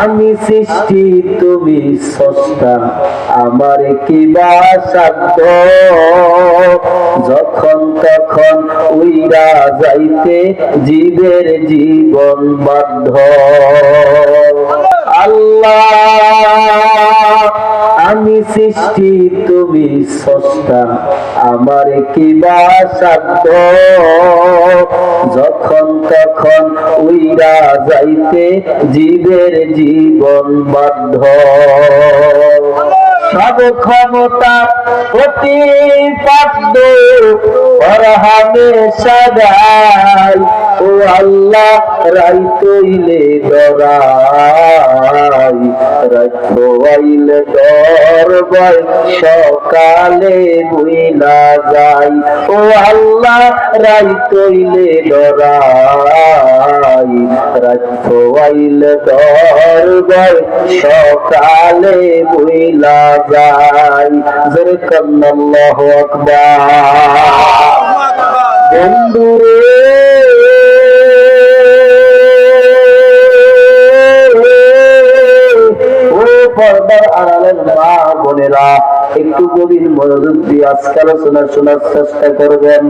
আমি সৃষ্টি তুমি সস্তা আমার কি যখন তখন উইরা যাইতে জীবের জীবন বাধ্য। আমি সৃষ্টি, তুমি সস্তা আমার কি বা যখন তখন উইরা যাইতে জীবের জীবন বাধ্য। সব ক্ষমতা প্রতিপাদ্য অরহামে সাদাই। ও আল্লাহ রাই তৈলে দরাই। আইলে দরবাই সকালে বুইলা যাই। ও আল্লাহ রাই তৈলে রাখো আইলে দরবাই সকালে বুইলা যাই। জোরে কন্নাল্লাহু আকবার। বন্ধুরে পর্দার আড়ালের মা বোনেরা একটু গভীর মনোযোগ দিয়ে আজকে আলোচনা শোনার চেষ্টা করবেন।